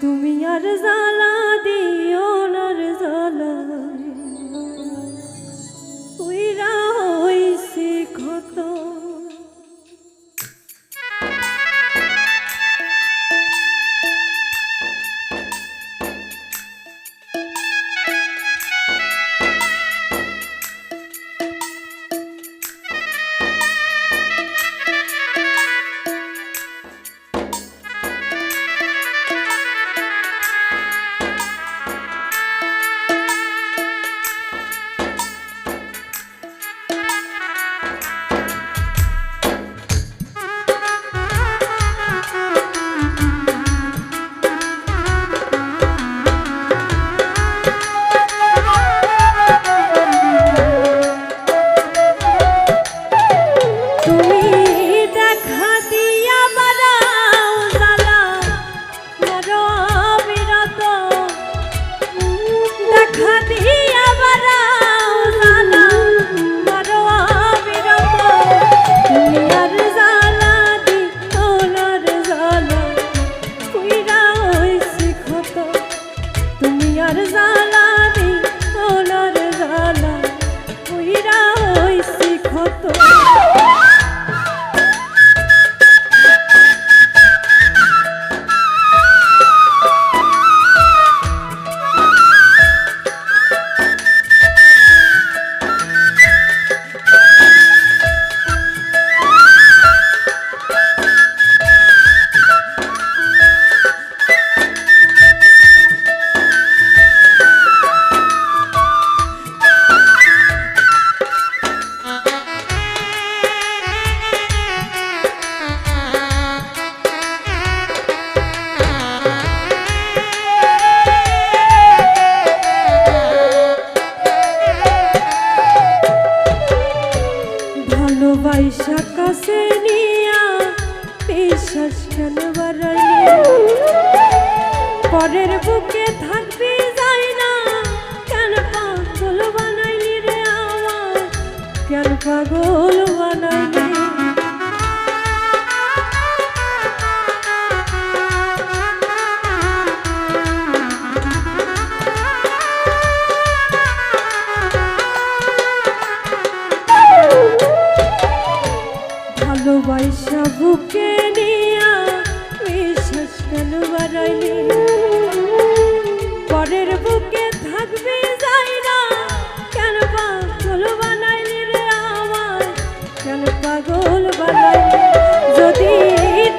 তুমি আর জ্বালা দিও অনুষ্ঠান বাড়ালে পরের বুকে থাকবি যাই না কেন পাগল বানাইলি রে আমার কেন পাগল বানাইলি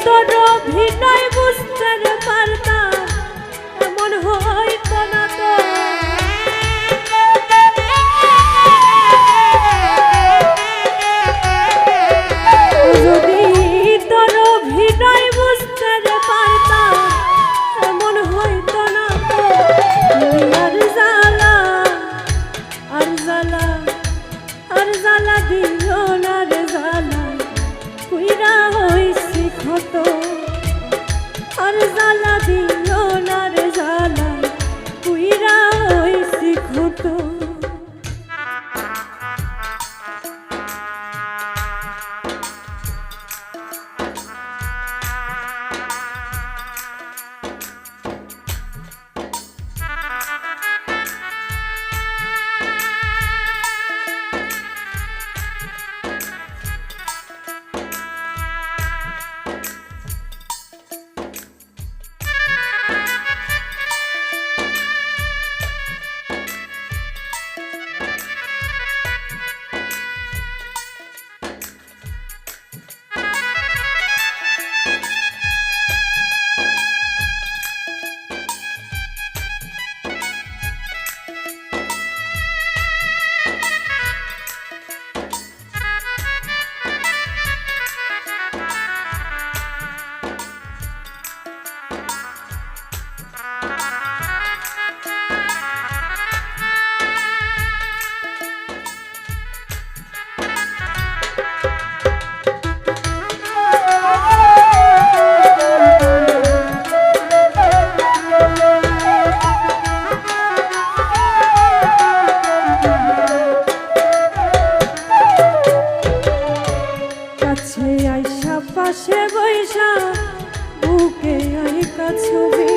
তোর অভিনয় canto কাছে আইসা পাশে বৈশা বুকে আইকা ছবি